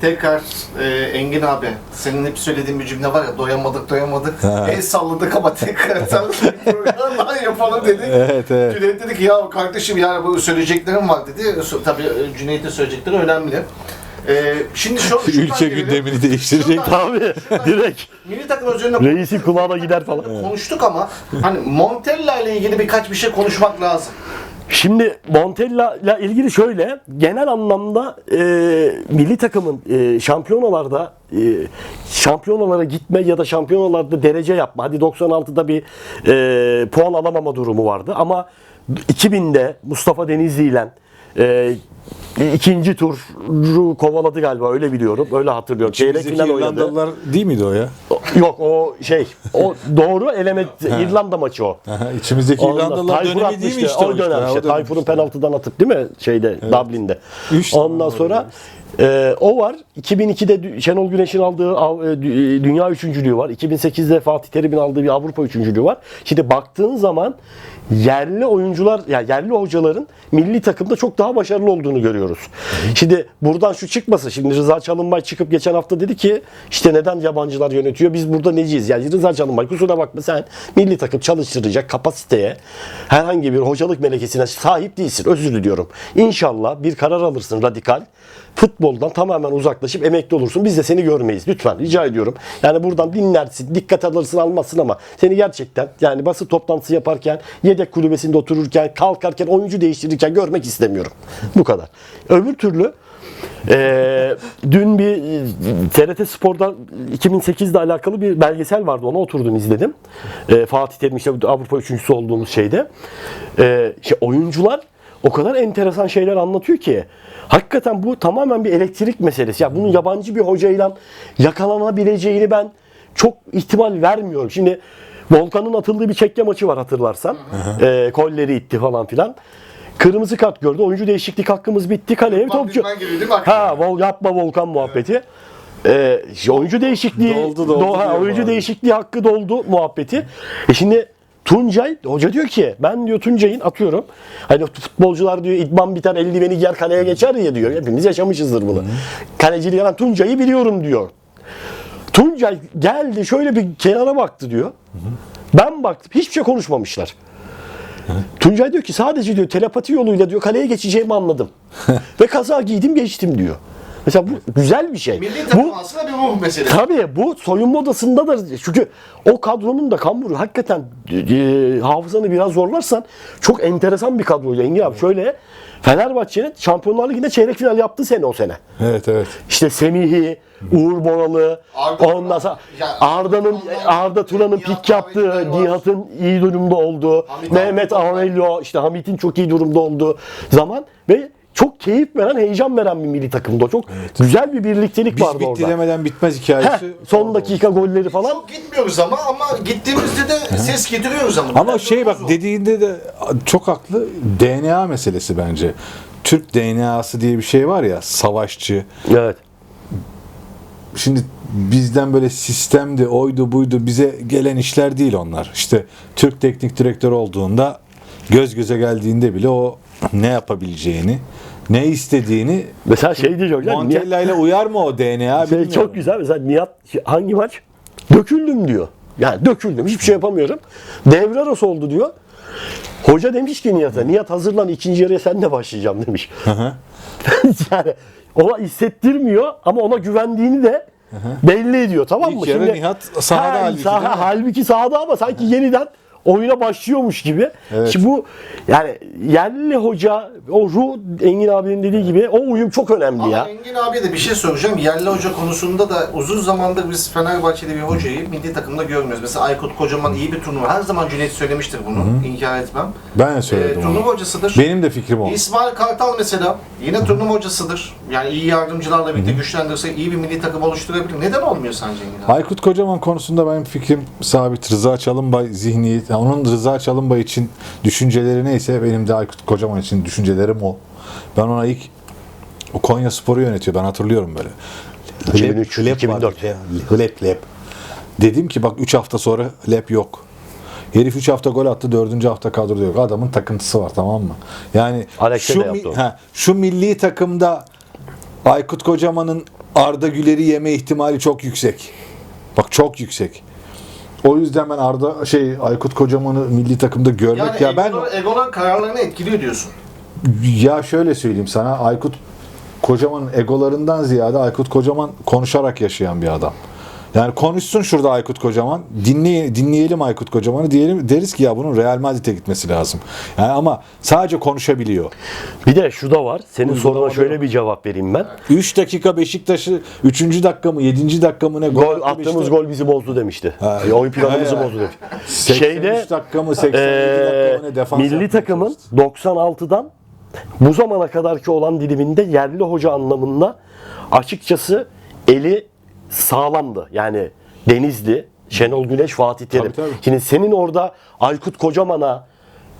tekrar e, Engin abi senin hep söylediğin bir cümle var ya doyamadık doyamadık. El salladık ama tekrar sen bir program daha yapalım dedik. Evet evet. Cüneyt dedi ki ya kardeşim ya bu söyleyeceklerim var dedi. Tabii e, Cüneyt'in söyleyecekleri önemli. Ee, şimdi şu, Ülke gelelim. gündemini değiştirecek. Abi direkt Milli takım üzerine reisin kulağına gider falan. konuştuk ama hani Montella ile ilgili birkaç bir şey konuşmak lazım. Şimdi Montella ile ilgili şöyle genel anlamda e, milli takımın e, şampiyonalarda e, şampiyonalara gitme ya da şampiyonalarda derece yapma. Hadi 96'da bir e, puan alamama durumu vardı ama 2000'de Mustafa Denizli ile e, ikinci turu kovaladı galiba öyle biliyorum. Öyle hatırlıyorum. Çeyrek final oynadı. İrlandalılar değil miydi o ya? Yok o şey. O doğru eleme İrlanda maçı o. Aha, İçimizdeki Ondan- İrlandalılar Tayfur dönemi değil mi işte o dönem işte. Tayfur'un penaltıdan atıp değil mi şeyde Dublin'de. Üç Ondan sonra e, o var. 2002'de Dü- Şenol Güneş'in aldığı e, Dü- dünya üçüncülüğü var. 2008'de Fatih Terim'in aldığı bir Avrupa üçüncülüğü var. Şimdi baktığın zaman yerli oyuncular yani yerli hocaların milli takımda çok daha başarılı olduğunu görüyoruz. Şimdi buradan şu çıkmasın. Şimdi Rıza Çalınbay çıkıp geçen hafta dedi ki işte neden yabancılar yönetiyor? Biz burada neciyiz? Yani Rıza Çalınbay kusura bakma sen milli takım çalıştıracak kapasiteye herhangi bir hocalık melekesine sahip değilsin. Özür diliyorum. İnşallah bir karar alırsın radikal. Futboldan tamamen uzaklaşıp emekli olursun. Biz de seni görmeyiz. Lütfen rica ediyorum. Yani buradan dinlersin, dikkat alırsın almazsın ama seni gerçekten yani basın toplantısı yaparken, yedek kulübesinde otururken, kalkarken, oyuncu değiştirirken görmek istemiyorum. Bu kadar. Öbür türlü ee, dün bir e, TRT Spor'da 2008'de alakalı bir belgesel vardı. Ona oturdum izledim. Ee, Fatih Terim işte Avrupa üçüncüsü olduğumuz şeyde. Ee, işte oyuncular o kadar enteresan şeyler anlatıyor ki. Hakikaten bu tamamen bir elektrik meselesi. Ya bunun yabancı bir hocayla yakalanabileceğini ben çok ihtimal vermiyorum. Şimdi Volkan'ın atıldığı bir çekke maçı var hatırlarsan. Ee, kolleri itti falan filan. Kırmızı kart gördü. Oyuncu değişiklik hakkımız bitti. Kaleye bir topçu. Ha, vol, yapma Volkan muhabbeti. Ee, işte oyuncu değişikliği Doldu, doldu do- ha, oyuncu bari. değişikliği hakkı doldu muhabbeti. E şimdi Tuncay hoca diyor ki ben diyor Tuncay'ın atıyorum. Hani futbolcular diyor idman biter eldiveni giyer kaleye geçer ya diyor. Hepimiz yaşamışızdır bunu. Kaleciliği yapan Tuncay'ı biliyorum diyor. Tuncay geldi şöyle bir kenara baktı diyor. Ben baktım hiçbir şey konuşmamışlar. Tuncay diyor ki sadece diyor telepati yoluyla diyor kaleye geçeceğimi anladım. Ve kaza giydim geçtim diyor. Mesela bu güzel bir şey. Milli takım Bu aslında bir ruh meselesi. Tabii bu soyunma odasında da çünkü o kadronun da kamburu hakikaten e, hafızanı biraz zorlarsan çok enteresan bir kadroydu Engin abi. Şöyle Fenerbahçe'nin Şampiyonlar Ligi'nde çeyrek final yaptı sene o sene. Evet evet. İşte Semih'i, Uğur Boralı, Arda ondan sonra Arda'nın Arda Turan'ın pik yaptığı. Nihat'ın iyi durumda olduğu, Hamit Mehmet. Aurelio, işte Hamit'in çok iyi durumda olduğu zaman ve çok keyif veren, heyecan veren bir milli takımdı o. Çok güzel bir birliktelik Biz vardı bitti orada. demeden bitmez Heh, hikayesi. son dakika golleri falan. Çok gitmiyoruz ama ama gittiğimizde de ses getiriyoruz ama. Ama şey bak dediğinde de çok haklı. DNA meselesi bence. Türk DNA'sı diye bir şey var ya savaşçı. Evet. Şimdi bizden böyle sistemdi, oydu buydu bize gelen işler değil onlar. İşte Türk teknik direktör olduğunda göz göze geldiğinde bile o ne yapabileceğini, ne istediğini Mesela şey diyor hocam. Montella ile uyar mı o DNA şey bilmiyorum. çok güzel. Mesela Nihat hangi maç? Döküldüm diyor. Yani döküldüm. Hiçbir şey yapamıyorum. Devre arası oldu diyor. Hoca demiş ki Nihat'a, Nihat hazırlan ikinci yarıya sen de başlayacağım demiş. yani ona hissettirmiyor ama ona güvendiğini de belli ediyor tamam mı? İlk yarı Nihat sahada halbuki saha- değil mi? halbuki sahada ama sanki yeniden oyuna başlıyormuş gibi. Evet. Şimdi bu yani yerli hoca o ruh Engin abinin dediği gibi o uyum çok önemli Ama ya. Engin abiye de bir şey soracağım. Yerli hoca konusunda da uzun zamandır biz Fenerbahçe'de bir hocayı milli takımda görmüyoruz. Mesela Aykut Kocaman iyi bir turnuva. Her zaman Cüneyt söylemiştir bunu. İnkar etmem. Ben de Ee, söyledim turnuva onu. hocasıdır. Benim de fikrim o. İsmail Kartal mesela yine turnuva hocasıdır. Yani iyi yardımcılarla birlikte güçlendirirse iyi bir milli takım oluşturabilir. Neden olmuyor sence Engin abi? Aykut Kocaman konusunda benim fikrim sabit. Rıza Çalınbay zihniyet. Yani onun Rıza Çalınbay için düşünceleri neyse benim de Aykut Kocaman için düşüncelerim o. Ben ona ilk o Konya Spor'u yönetiyor. Ben hatırlıyorum böyle. 2003, Hlep 2004. vardı ya. Hlep Hlep. Dedim ki bak 3 hafta sonra Hlep yok. Herif 3 hafta gol attı, 4. hafta kadroda yok. Adamın takıntısı var tamam mı? Yani Alex'e şu, mi- ha, şu milli takımda Aykut Kocaman'ın Arda Güler'i yeme ihtimali çok yüksek. Bak çok yüksek. O yüzden ben Arda şey Aykut Kocaman'ı milli takımda görmek Yani ya ben egolar, egolar kararlarını etkiliyor diyorsun. ya şöyle söyleyeyim sana Aykut Kocaman'ın egolarından ziyade Aykut Kocaman konuşarak yaşayan bir adam. Yani konuşsun şurada Aykut Kocaman. Dinley, dinleyelim Aykut Kocaman'ı diyelim deriz ki ya bunun Real Madrid'e gitmesi lazım. Yani ama sadece konuşabiliyor. Bir de şu da var. Senin soruna oluyor. şöyle bir cevap vereyim ben. 3 dakika Beşiktaş'ı 3. dakika mı 7. dakika mı ne Gol attı attığımız Beşiktaş. gol bizi bozdu demişti. Ha. E, Oyun planımızı Ha. bozdu demiş. 83 Şeyde dakika mı 87 eee, dakika mı ne defans milli takımın çalıştı. 96'dan bu zamana kadarki olan diliminde yerli hoca anlamında açıkçası eli sağlamdı. Yani Denizli, Şenol Güneş, Fatih Terim. Tabii, tabii. Şimdi senin orada Aykut Kocaman'a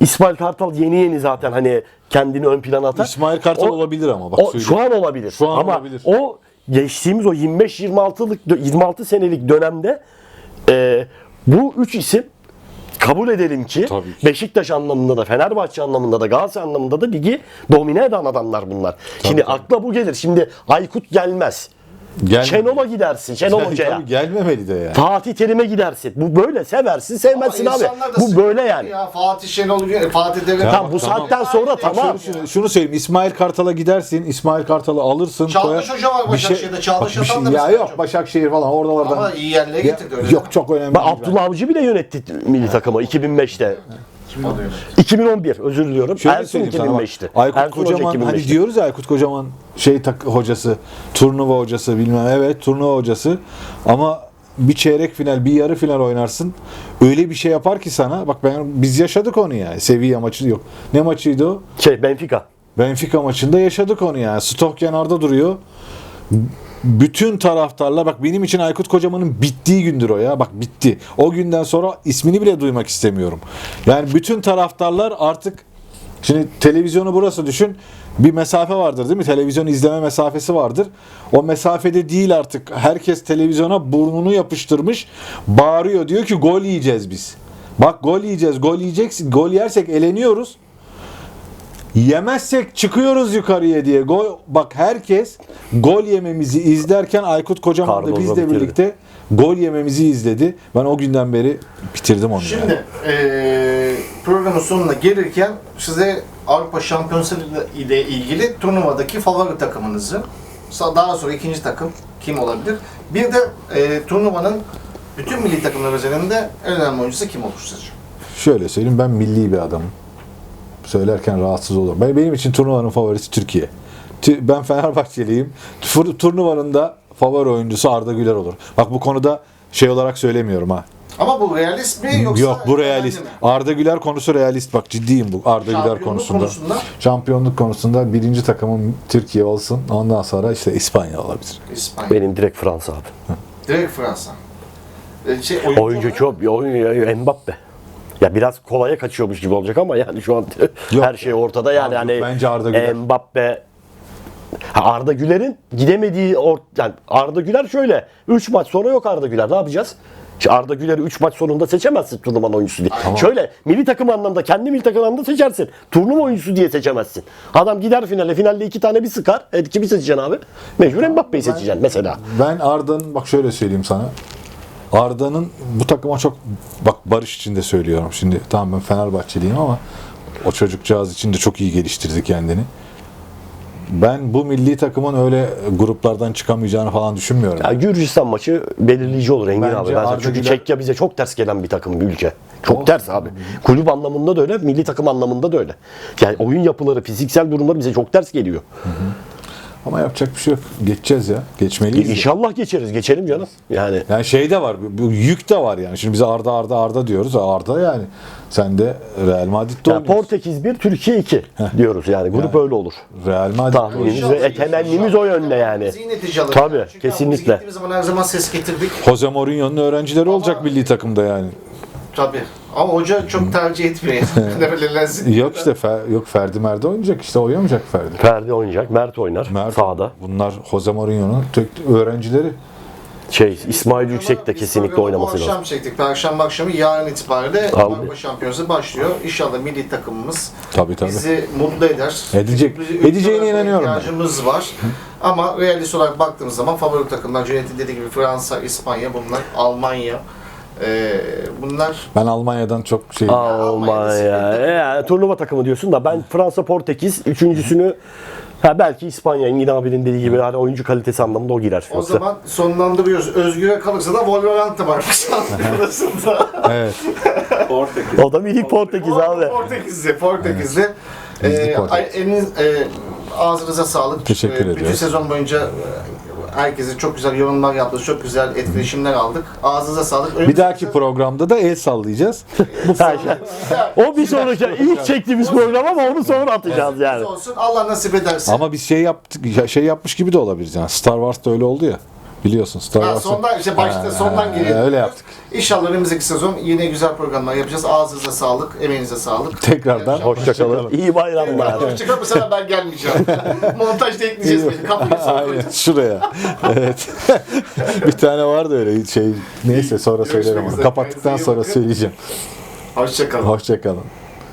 İsmail Kartal yeni yeni zaten hani kendini ön plana atar. İsmail Kartal O- olabilir ama bak o, söyleyeyim. şu an olabilir. Şu an Ama olabilir. o geçtiğimiz o 25-26'lık dö- 26 senelik dönemde e, bu üç isim kabul edelim ki, Tabii ki. Beşiktaş anlamında da Fenerbahçe anlamında da Galatasaray anlamında da ligi domine eden adamlar bunlar. Şimdi akla bu gelir. Şimdi Aykut gelmez. Gelmedi. Şenol'a gidersin. Şenol Yani Hoca'ya. tabii gelmemeli de yani. Fatih Terim'e gidersin. Bu böyle seversin sevmezsin Ama abi. insanlar da Bu böyle yani. Ya Fatih Şenol, Fatih Terim. Tamam, bu Tamam. saatten sonra tamam. Şunu, şunu, söyleyeyim. İsmail Kartal'a gidersin. İsmail Kartal'ı alırsın. Çağdaş koyar- Hoca var Bir Başakşehir'de. Çağdaş bak bir Atan da Ya mesela yok çok- Başakşehir falan oralardan. Ama iyi yerlere Ya- getirdi öyle. Yok çok önemli. Bak değil Abdullah Avcı bile yönetti milli takımı 2005'te. Kim oluyor? 2011 özür diliyorum. Şöyle Ersun söyleyeyim sana bak, 2005'ti. Aykut Ersun Hoca Kocaman hani 2005'ti. diyoruz ya Aykut Kocaman şey tak, hocası, turnuva hocası bilmem evet turnuva hocası ama bir çeyrek final, bir yarı final oynarsın. Öyle bir şey yapar ki sana. Bak ben biz yaşadık onu yani. Seviye maçı yok. Ne maçıydı o? Şey Benfica. Benfica maçında yaşadık onu yani. Stok kenarda duruyor. Bütün taraftarlar bak benim için Aykut Kocaman'ın bittiği gündür o ya. Bak bitti. O günden sonra ismini bile duymak istemiyorum. Yani bütün taraftarlar artık şimdi televizyonu burası düşün. Bir mesafe vardır değil mi? Televizyon izleme mesafesi vardır. O mesafede değil artık. Herkes televizyona burnunu yapıştırmış. Bağırıyor. Diyor ki gol yiyeceğiz biz. Bak gol yiyeceğiz. Gol yiyeceksin. Gol yersek eleniyoruz. Yemezsek çıkıyoruz yukarıya diye. Gol bak herkes gol yememizi izlerken Aykut Kocaman da bizle birlikte gol yememizi izledi. Ben o günden beri bitirdim onu. yani. Şimdi eee programın sonuna gelirken size Avrupa Şampiyonası ile ilgili turnuvadaki favori takımınızı, daha sonra ikinci takım kim olabilir? Bir de eee, turnuvanın bütün milli takımlar üzerinde en önemli oyuncusu kim olur sizce? Şöyle söyleyeyim ben milli bir adamım. Söylerken rahatsız olurum. Ben, benim için turnuvanın favorisi Türkiye. Tü- Ben Fenerbahçeliyim. Turnuvanın da favori oyuncusu Arda Güler olur. Bak bu konuda şey olarak söylemiyorum ha. Ama bu realist mi yoksa Yok bu realist. mi? Arda Güler konusu realist. Bak ciddiyim bu Arda Güler konusunda. konusunda? Şampiyonluk konusunda birinci takımım Türkiye olsun. Ondan sonra işte İspanya olabilir. İspanya. Benim direkt Fransa abi. Direkt Fransa. Eee, şey, oyuncu, Oyuncu çok, oyuncu Mbappe. Ya biraz kolaya kaçıyormuş gibi olacak ama yani şu an Yok. her şey ortada yani Abi, hani bence Arda Güler. Mbappe Arda Güler'in gidemediği or yani Arda Güler şöyle 3 maç sonra yok Arda Güler ne yapacağız? İşte Arda Güler'i 3 maç sonunda seçemezsin turnuvanın oyuncusu diye. Şöyle milli takım anlamda kendi milli takım anlamda seçersin. Turnuva oyuncusu diye seçemezsin. Adam gider finale finalde iki tane bir sıkar. E, kimi seçeceksin abi? Mecbur Mbappe'yi seçeceksin mesela. Ben Arda'nın bak şöyle söyleyeyim sana. Arda'nın bu takıma çok bak barış içinde söylüyorum. Şimdi tamam ben Fenerbahçeliyim ama o çocukcağız için de çok iyi geliştirdi kendini. Ben bu milli takımın öyle gruplardan çıkamayacağını falan düşünmüyorum. Ya Gürcistan maçı belirleyici olur Engin Bence abi. Ben Arda çünkü Güler- Çekya bize çok ters gelen bir takım bir ülke. Çok Olsun. ters abi. Kulüp anlamında da öyle, milli takım anlamında da öyle. Yani oyun yapıları, fiziksel durumları bize çok ters geliyor. Ama yapacak bir şey yok. Geçeceğiz ya. Geçmeliyiz. ya. İnşallah geçeriz, geçelim canım. Yani Yani şey de var, bu yük de var yani. Şimdi biz Arda Arda Arda diyoruz. Arda yani. Sen de Real Madrid'de ya oynuyorsun. Portekiz 1, Türkiye 2 diyoruz yani. Grup öyle olur. Real Madrid Tahminimiz ve temennimiz o yönde yani. Tabii, Çünkü biz kesinlikle. gittiğimiz zaman her zaman ses getirdik. Jose Mourinho'nun öğrencileri olacak milli takımda yani. Tabii. Ama hoca çok tercih etmiyor. Yok işte Fer- yok Ferdi Merdi oynayacak işte oynamayacak Ferdi. Ferdi oynayacak, Mert oynar Mert, sağda. Bunlar Jose Mourinho'nun tek öğrencileri. Şey İsmail Yüksek de kesinlikle oynaması bu lazım. akşam çektik. Perşembe akşamı yarın itibariyle. Avrupa Şampiyonası başlıyor. İnşallah milli takımımız Tabii tabii. bizi mutlu eder. Edecek. Çünkü Edeceğine inanıyorum ben. ihtiyacımız var. Ama realist olarak baktığımız zaman favori takımlar Cüneyt'in dediği gibi Fransa, İspanya bunlar, Almanya. Ee, bunlar Ben Almanya'dan çok şey Almanya. Yani, turnuva takımı diyorsun da ben Fransa, Portekiz üçüncüsünü ha belki İspanya, Engin abinin dediği gibi hani oyuncu kalitesi anlamında o girer. o Yoksa zaman sonlandırıyoruz. Özgür'e kalırsa da Wolverhampton var arasında. Evet. Portekiz. o da minik Portekiz abi. Portekizli, Portekizli. Biz de Ee, Portekiz. ay- eliniz, e, ağzınıza sağlık. Teşekkür Ee, Bütün ediyoruz. sezon boyunca herkese çok güzel yorumlar yaptınız, çok güzel etkileşimler aldık. Ağzınıza sağlık. Bir dahaki programda da el sallayacağız. Şey- o bir sonraki ilk çektiğimiz program ama onu sonra atacağız yani. olsun. Allah nasip ederse. Ama biz şey yaptık, ya- şey yapmış gibi de olabiliriz yani. Star Wars'ta öyle oldu ya. Biliyorsun Star Ha, sondan işte başta Ha, sondan geliyor. öyle yaptık. İnşallah önümüzdeki sezon yine güzel programlar yapacağız. Ağzınıza sağlık, emeğinize sağlık. Tekrardan Hoşçakalın. İyi bayramlar. Hoşçakalın. Bu sefer ben gelmeyeceğim. Montajda ekleyeceğiz beni. Kapıyı şuraya. Evet. bir tane vardı öyle şey. Neyse sonra Görüşmek söylerim onu. üzere. Kapattıktan Kendinize iyi sonra bakın. söyleyeceğim. Hoşçakalın. Hoşçakalın.